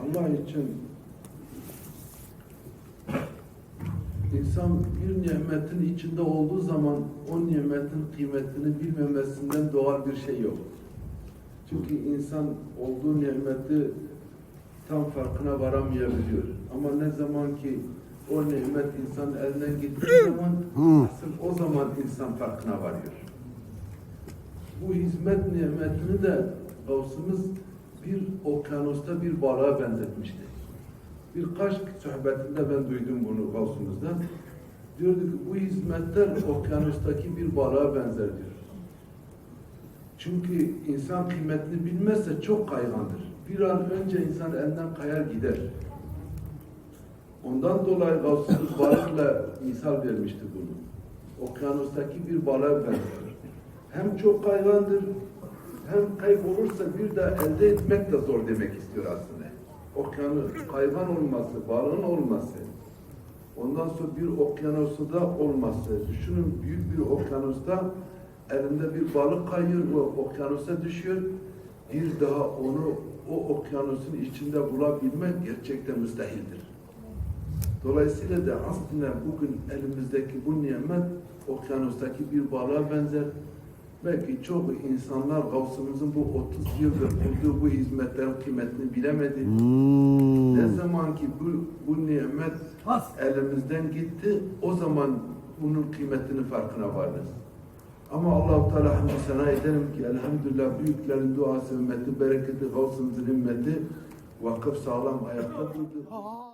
Allah için insan bir nimetin içinde olduğu zaman o nimetin kıymetini bilmemesinden doğal bir şey yok. Çünkü insan olduğu nimeti tam farkına varamayabiliyor. Ama ne zaman ki o nimet insan elinden gittiği zaman asıl o zaman insan farkına varıyor. Bu hizmet nimetini de Gavsımız bir okyanusta bir balığa benzetmişti. Birkaç sohbetinde ben duydum bunu Gavsımızdan. Diyordu ki bu hizmetler okyanustaki bir balığa benzer diyor. Çünkü insan kıymetini bilmezse çok kaygandır. Bir an önce insan elinden kayar gider. Ondan dolayı Gavsımız balıkla misal vermişti bunu. Okyanustaki bir balığa benzer. Hem çok kaygandır, hem kaybolursa bir daha elde etmek de zor demek istiyor aslında. Okyanus, hayvan olması, balığın olması, ondan sonra bir okyanusta olması. Düşünün büyük bir okyanusta elinde bir balık kayıyor, o okyanusa düşüyor. Bir daha onu o okyanusun içinde bulabilmek gerçekten müstehildir. Dolayısıyla da aslında bugün elimizdeki bu nimet okyanustaki bir balığa benzer. Belki çok insanlar Gavsımızın bu 30 yıldır kurduğu bu hizmetlerin kıymetini bilemedi. Hmm. Ne zaman ki bu, bu nimet elimizden gitti, o zaman bunun kıymetini farkına varırız. Ama Allah-u Teala hamdü sana ederim ki elhamdülillah büyüklerin duası, ümmeti, bereketi, Gavsımızın ümmeti vakıf sağlam ayakta durdu.